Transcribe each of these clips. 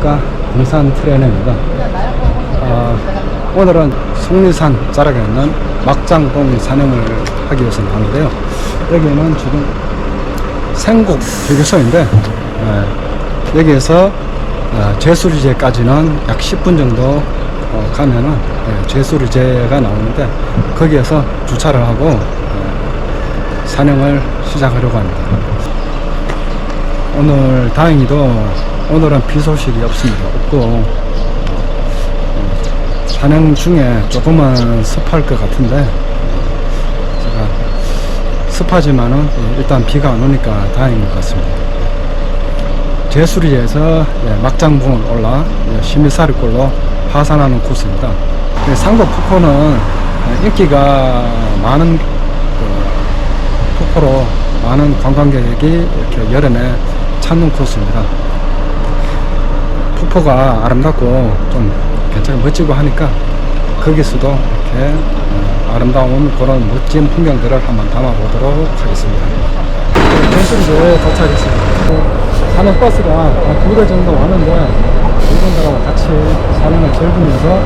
안녕하십니까. 등산 트레이너입니다. 아, 오늘은 속리산 자락에 있는 막장봉 산행을 하기 위해서 나왔는데요. 여기는 지금 생곡 휴게소인데 예, 여기에서 어, 제수리제까지는 약 10분 정도 어, 가면은 예, 제수리제가 나오는데 거기에서 주차를 하고 예, 산행을 시작하려고 합니다. 오늘 다행히도 오늘은 비 소식이 없습니다. 없고 어, 산행 중에 조금은 습할 것 같은데 제가 습하지만은 일단 비가 안 오니까 다행인 것 같습니다. 제수리에서 예, 막장봉을 올라 예, 시미사리골로 하산하는 코스입니다. 예, 상도 폭포는 인기가 많은 그 폭포로 많은 관광객이 이렇게 여름에 찾는 코스입니다. 폭포가 아름답고 좀 굉장히 멋지고 하니까 거기서도 이렇게 어, 아름다운 그런 멋진 풍경들을 한번 담아보도록 하겠습니다. 전술제 도착했습니다. 사는 버스가 한두대 정도 왔는데 이분들하고 같이 산행을 즐기면서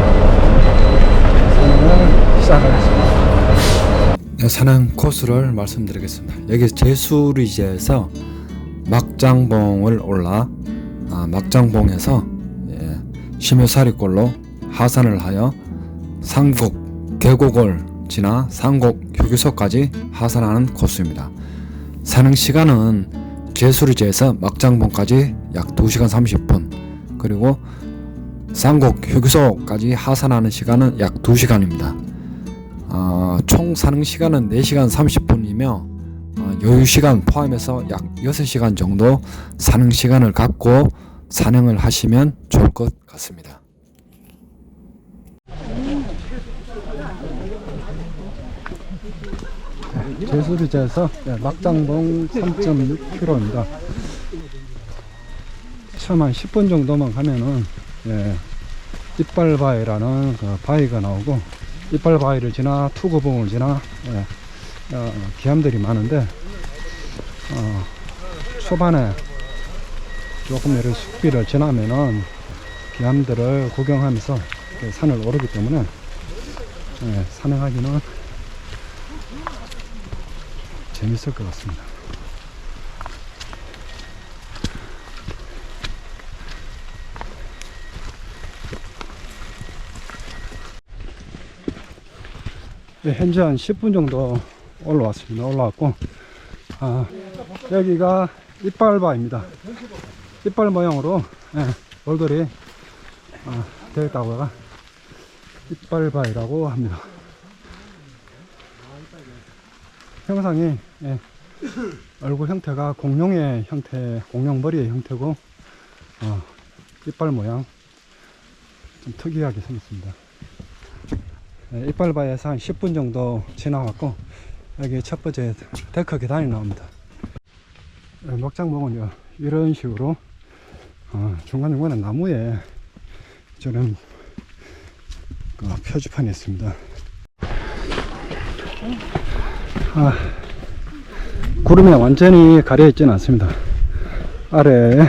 산행을 시작하겠습니다. 네, 산행 코스를 말씀드리겠습니다. 여기 제수리제에서 막장봉을 올라 아, 막장봉에서 예, 심효사리골로 하산을 하여 상곡 계곡을 지나 상곡 휴게소까지 하산하는 코스입니다. 산행 시간은 제수리제에서 막장봉까지 약 2시간 30분 그리고 상곡 휴게소까지 하산하는 시간은 약 2시간입니다. 어, 총 산행 시간은 4시간 30분이며 어, 여유 시간 포함해서 약 6시간 정도 산행 시간을 갖고 산행을 하시면 좋을 것 같습니다. 제수리제에서 막장봉 3.6km입니다. 처음 한 10분 정도만 가면은 예, 이빨바위라는 그 바위가 나오고 이빨바위를 지나 투구봉을 지나 예, 어, 기암들이 많은데 어, 초반에 조금 이런 숲비를 지나면은 기암들을 구경하면서 그 산을 오르기 때문에 예, 산행하기는 재밌을 것 같습니다. 네, 현재 한 10분 정도 올라왔습니다. 올라왔고, 아, 여기가 이빨바입니다. 이빨 모양으로 예, 얼굴이 아, 되어 있다고가 이빨바이라고 합니다. 형상이 예, 얼굴 형태가 공룡의 형태, 공룡 머리의 형태고 어, 이빨 모양 좀 특이하게 생겼습니다. 예, 이빨바에서 한 10분 정도 지나왔고 여기 첫 번째 데크 계단이 나옵니다. 예, 먹장봉은요 이런 식으로 어, 중간중간에 나무에 저런 그 표지판이 있습니다. 아, 구름이 완전히 가려 있지는 않습니다. 아래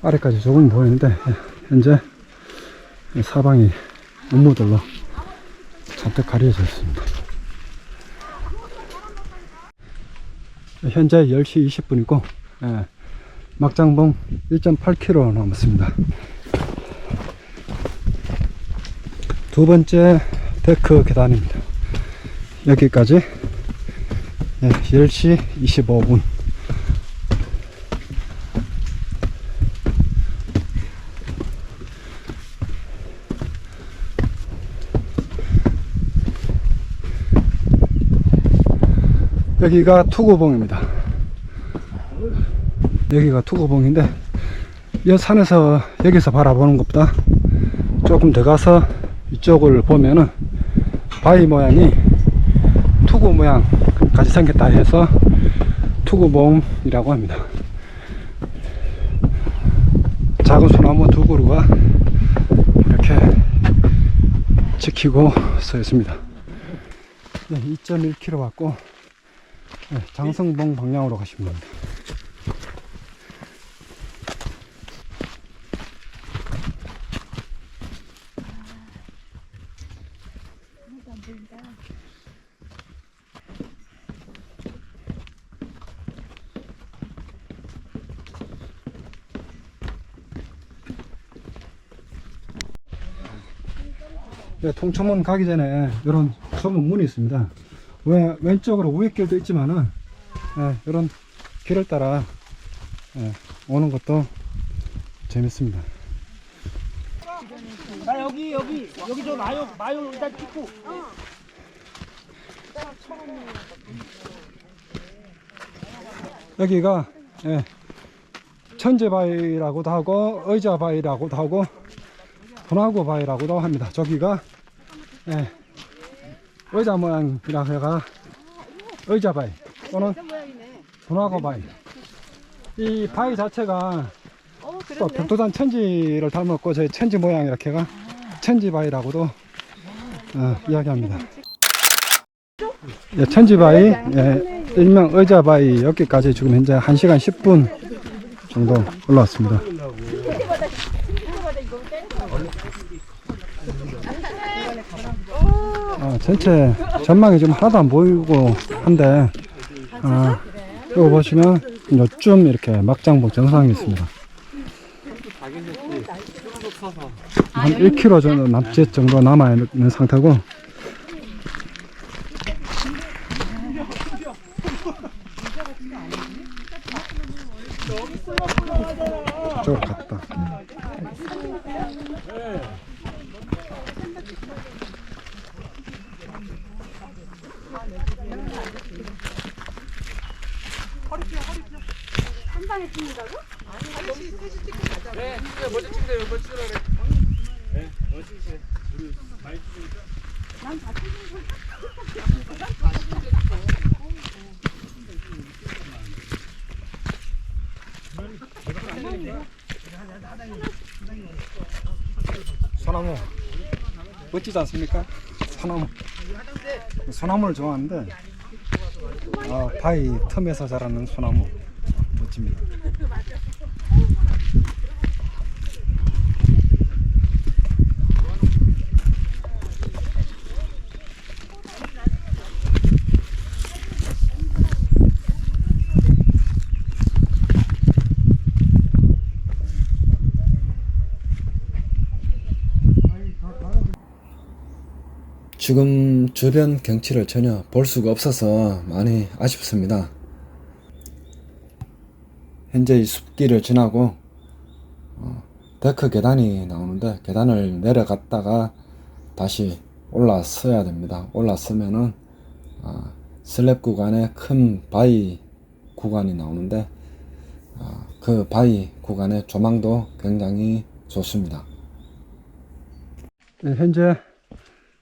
아래까지 조금 보이는데 예, 현재 사방이 업무들로 잔뜩 가려져 있습니다. 현재 10시 20분이고 예, 막장봉 1.8km 남았습니다. 두 번째 데크 계단입니다. 여기까지 예, 10시 25분 여기가 투구봉입니다. 여기가 투구봉인데 이 산에서 여기서 바라보는 것보다 조금 더 가서 이쪽을 보면은 바위 모양이 투구 모양까지 생겼다 해서 투구봉이라고 합니다. 작은 소나무 두 그루가 이렇게 지키고 서 있습니다. 네, 2.1km 왔고 네, 장성봉 방향으로 가시면 됩니다. 네, 통천문 가기 전에 이런 소문 문이 있습니다. 왜 왼쪽으로 우회길도 있지만은 예, 이런 길을 따라 예, 오는 것도 재밌습니다. 나 여기 여기 여기 저 마요 마요 일단 찍고 여기가 예, 천재바위라고도 하고 의자바위라고도 하고 분화구바위라고도 합니다. 저기가 예, 의자 모양이라 해가 의자 바위 또는 분화구바위 이 바위 자체가 어, 또 백두산 천지를 닮았고 저희 천지 모양 이렇게 가 천지 바위라고도 어, 이야기합니다. 예, 천지 바위, 예, 일명 의자 바위 여기까지 지금 현재 1시간 10분 정도 올라왔습니다. 아, 전체 전망이 좀 하나도 안 보이고 한데 아, 이거 보시면 요쯤 이렇게 막장봉 정상이 있습니다. 한 1km 정도 남짓 정도 남아 있는 상태고 소나무. 멋지지 않습니까? 소나무. 소나무를 좋아하는데 아, 바위 틈에서 자라는 소나무 멋집니다. 지금 주변 경치를 전혀 볼 수가 없어서 많이 아쉽습니다. 현재 이 숲길을 지나고 어, 데크 계단이 나오는데 계단을 내려갔다가 다시 올라서야 됩니다. 올라서면은 어, 슬랩 구간에 큰 바위 구간이 나오는데 어, 그 바위 구간의 조망도 굉장히 좋습니다. 네, 현재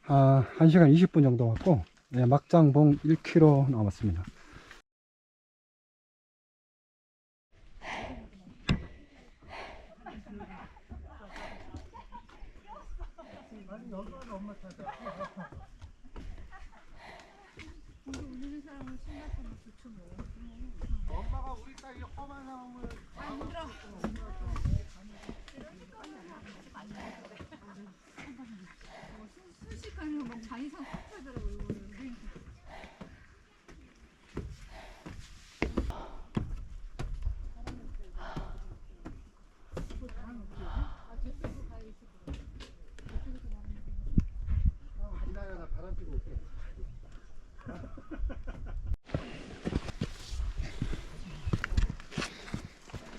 아, 1시간 20분 정도 왔고 네, 막장봉 1km 남았습니다. 순식간에 막 장이 상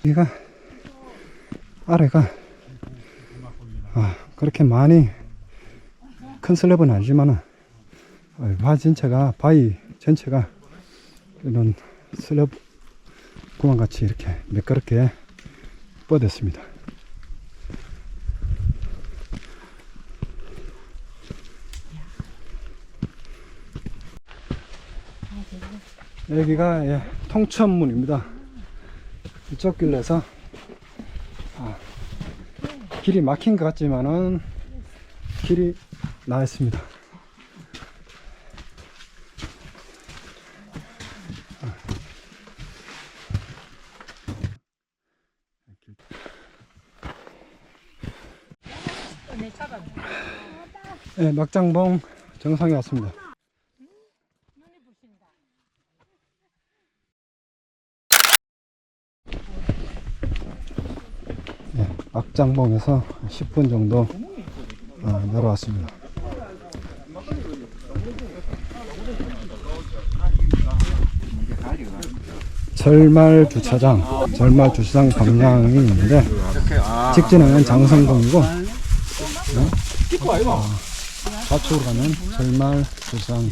여기가 아래가 아, 그렇게 많이 큰 슬랩은 아니지만은 어, 바 전체가 바위 전체가 이런 슬랩 구간 같이 이렇게 매끄럽게 뻗었습니다. 여기가 예, 통천문입니다. 이쪽 길에서 아, 길이 막힌 것 같지만은 길이 나 있습니다. 네, 막장봉 정상에 왔습니다. 짬뽕에서 10분 정도 어, 내려왔습니다. 절말 주차장, 절말 주차장 방향이 있는데 직진은 장성동이고 네? 어, 좌측으로 가면 절말 주차장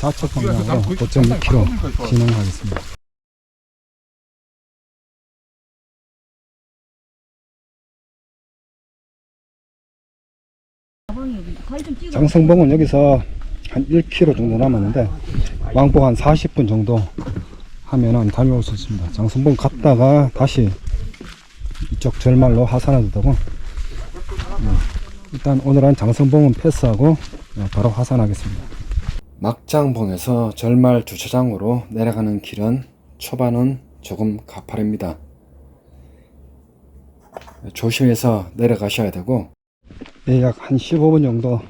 좌측 방향으로 고점 2km 진행하겠습니다. 장성봉은 여기서 한 1km 정도 남았는데 왕복 한 40분 정도 하면은 다녀올 수 있습니다. 장성봉 갔다가 다시 이쪽 절말로 하산해도 되고 음, 일단 오늘은 장성봉은 패스하고 어, 바로 하산하겠습니다. 막장봉에서 절말 주차장으로 내려가는 길은 초반은 조금 가파릅니다. 조심해서 내려가셔야 되고 예, 약 한 15분 정도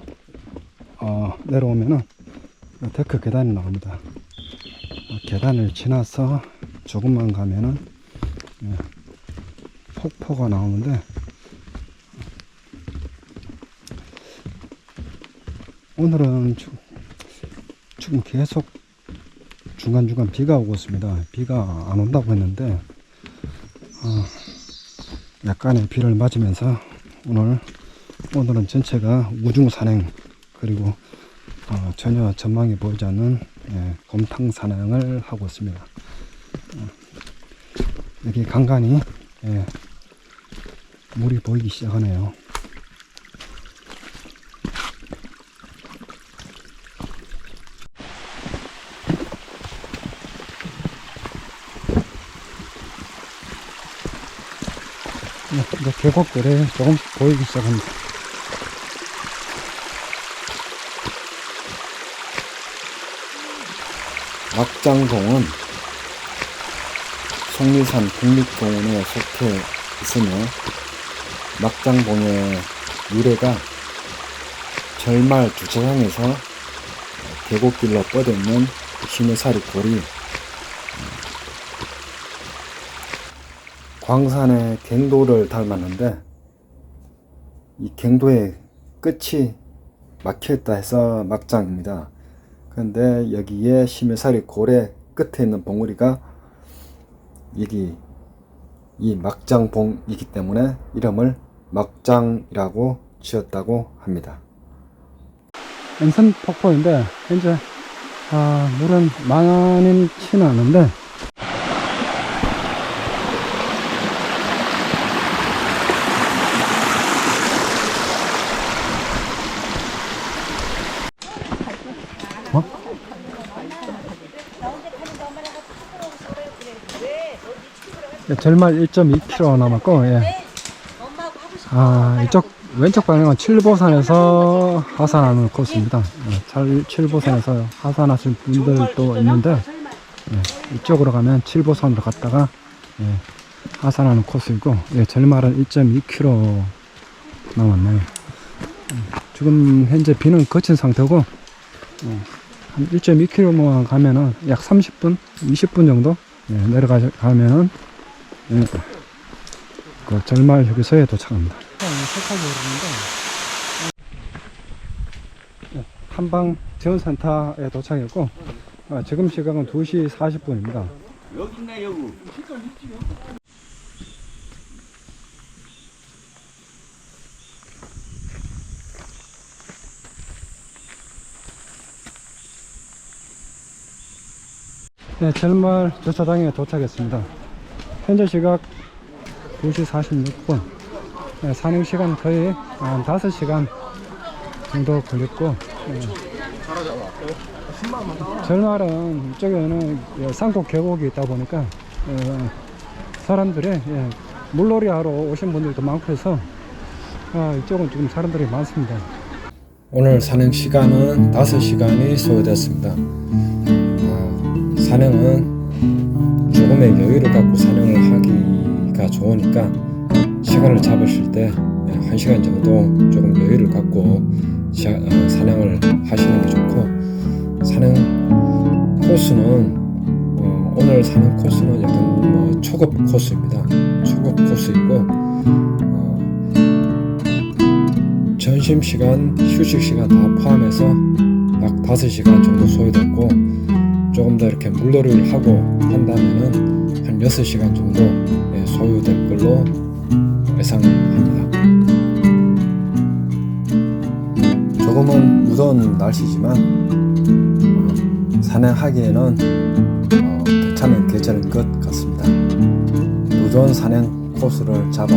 어, 내려오면은 데크 계단이 나옵니다. 어, 계단을 지나서 조금만 가면은 예, 폭포가 나오는데 오늘은 주- 지금 계속 중간중간 비가 오고 있습니다. 비가 안 온다고 했는데 어, 약간의 비를 맞으면서 오늘 오늘은 전체가 우중 산행 그리고 어, 전혀 전망이 보이지 않는 예, 곰탕 산행을 하고 있습니다. 어, 여기 간간히 예, 물이 보이기 시작하네요. 네, 이제 계곡들이 조금씩 보이기 시작합니다. 막장동은 속리산 국립공원에 속해 있으며 막장봉의 유래가 절말 주차장에서 계곡길로 뻗어있는 시내사리 골이 광산의 갱도를 닮았는데 이 갱도의 끝이 막혀있다 해서 막장입니다. 그런데 여기에 심해살이 고래 끝에 있는 봉우리가 여기 이 막장봉이기 때문에 이름을 막장이라고 지었다고 합니다. 엔선 폭포인데 현재 아, 물은 많이치는 않는데 절말 1.2km 남았고, 예. 아, 이쪽 왼쪽 방향은 칠보산에서 하산하는 코스입니다. 예, 잘, 칠보산에서 하산하실 분들도 있는데, 예, 이쪽으로 가면 칠보산으로 갔다가, 예, 하산하는 코스이고, 예, 절말은 1.2km 남았네요. 음, 지금 현재 비는 거친 상태고, 어, 한 1.2km만 가면은 약 30분, 20분 정도 예, 내려가면은 예, 그 절말 휴게소에 도착합니다. 예, 한방 지원센터에 도착했고 어, 지금 시각은 2시 40분입니다. 여기 있네 여기. 네, 절말 주차장에 도착했습니다. 현재 시각 2시 46분. 네, 산행 시간 거의 한 5시간 정도 걸렸고. 네. 절말은 이쪽에는 예, 산골 계곡이 있다 보니까 어, 사람들이 예, 물놀이 하러 오신 분들도 많고 해서 아, 이쪽은 지금 사람들이 많습니다. 오늘 산행 시간은 5시간이 소요됐습니다. 아, 산행은 조금의 여유를 갖고 산행을 하기가 좋으니까 시간을 잡으실 때 예, 1시간 정도 조금 여유를 갖고 시- 어, 산행을 하시는 게 좋고 산행 코스는 어, 오늘 산행 코스는 약간 뭐 초급 코스입니다. 초급 코스이고 어, 점심 시간, 휴식 시간 다 포함해서 약 5시간 정도 소요됐고 조금 더 이렇게 물놀이를 하고 한다면은 한 6시간 정도 예, 소요될 걸로 예상합니다. 조금은 무더운 날씨지만 어, 산행하기에는 어, 괜찮은 계절인 것 같습니다. 더 좋은 산행 코스를 잡아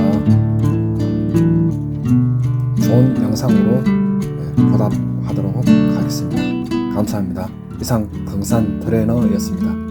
좋은 영상으로 예, 보답하도록 하겠습니다. 감사합니다. 이상 등산 트레이너였습니다.